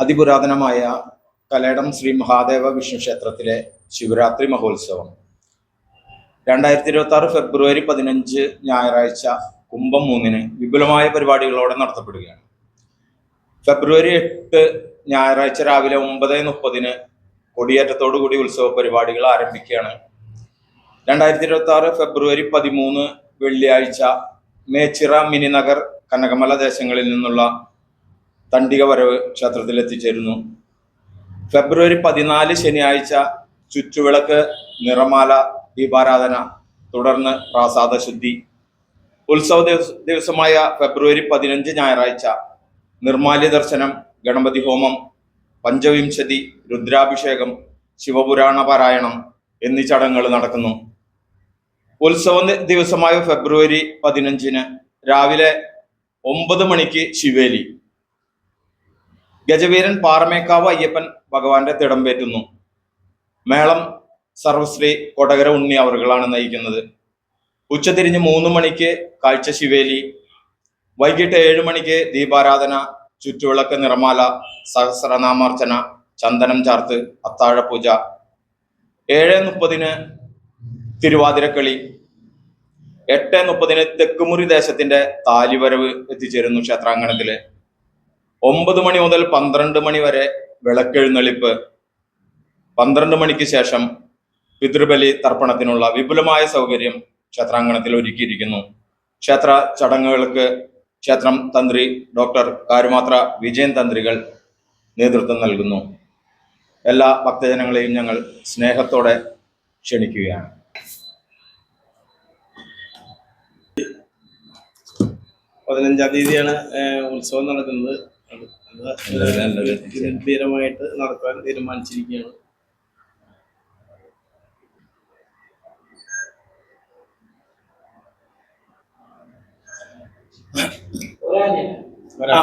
അതിപുരാതനമായ കലേടം ശ്രീ മഹാദേവ വിഷ്ണു ക്ഷേത്രത്തിലെ ശിവരാത്രി മഹോത്സവം. രണ്ടായിരത്തി ഇരുപത്തി ആറ് ഫെബ്രുവരി പതിനഞ്ച് ഞായറാഴ്ച കുംഭം മൂന്നിന് വിപുലമായ പരിപാടികളോടെ നടത്തപ്പെടുകയാണ്. ഫെബ്രുവരി എട്ട് ഞായറാഴ്ച രാവിലെ ഒമ്പത് മുപ്പതിന് കൊടിയേറ്റത്തോടുകൂടി ഉത്സവ പരിപാടികൾ ആരംഭിക്കുകയാണ്. രണ്ടായിരത്തി ഇരുപത്തി ആറ് ഫെബ്രുവരി പതിമൂന്ന് വെള്ളിയാഴ്ച മേച്ചിറ മിനിനഗർ കനകമല ദേശങ്ങളിൽ നിന്നുള്ള തണ്ടിക വരവ് ക്ഷേത്രത്തിൽ എത്തിച്ചേരുന്നു ഫെബ്രുവരി പതിനാല് ശനിയാഴ്ച ചുറ്റുവിളക്ക് നിറമാല ദീപാരാധന തുടർന്ന് പ്രാസാദ ശുദ്ധി ഉത്സവ ദിവസ ദിവസമായ ഫെബ്രുവരി പതിനഞ്ച് ഞായറാഴ്ച നിർമാല്യ ദർശനം ഗണപതി ഹോമം പഞ്ചവിംശതി രുദ്രാഭിഷേകം ശിവപുരാണ പാരായണം എന്നീ ചടങ്ങുകൾ നടക്കുന്നു. ഉത്സവ ദിവസമായ ഫെബ്രുവരി പതിനഞ്ചിന് രാവിലെ ഒമ്പത് മണിക്ക് ശിവേലി. ഗജവീരൻ പാറമേക്കാവ് അയ്യപ്പൻ ഭഗവാന്റെ തിടമ്പേറ്റുന്നു മേളം സർവശ്രീ കൊടകര ഉണ്ണി അവറുകളാണ് നയിക്കുന്നത്. ഉച്ചതിരിഞ്ഞ് മൂന്ന് മണിക്ക് കാഴ്ച ശിവേലി വൈകിട്ട് ഏഴ് മണിക്ക് ദീപാരാധന ചുറ്റുവിളക്ക് നിറമാല സഹസ്രനാമാർച്ചന ചന്ദനം ചാർത്ത് അത്താഴപൂജ ഏഴ് മുപ്പതിന് തിരുവാതിരക്കളി എട്ട് മുപ്പതിന് തെക്കുമുറി ദേശത്തിന്റെ താലിവരവ് എത്തിച്ചേരുന്നു ക്ഷേത്രാങ്കണത്തിൽ. ഒമ്പത് മണി മുതൽ പന്ത്രണ്ട് മണി വരെ വിളക്കെഴുന്നള്ളിപ്പ്. പന്ത്രണ്ട് മണിക്ക് ശേഷം പിതൃബലി തർപ്പണത്തിനുള്ള വിപുലമായ സൗകര്യം ക്ഷേത്രാങ്കണത്തിൽ ഒരുക്കിയിരിക്കുന്നു. ക്ഷേത്ര ചടങ്ങുകൾക്ക് ക്ഷേത്രം തന്ത്രി ഡോക്ടർ കാരുമാത്ര വിജയൻ തന്ത്രികൾ നേതൃത്വം നൽകുന്നു. എല്ലാ ഭക്തജനങ്ങളെയും ഞങ്ങൾ സ്നേഹത്തോടെ ക്ഷണിക്കുകയാണ്. പതിനഞ്ചാം തീയതിയാണ് ഉത്സവം നടക്കുന്നത്. ഗംഭീരമായിട്ട് നടത്താൻ തീരുമാനിച്ചിരിക്കുകയാണ്. ഒരാ.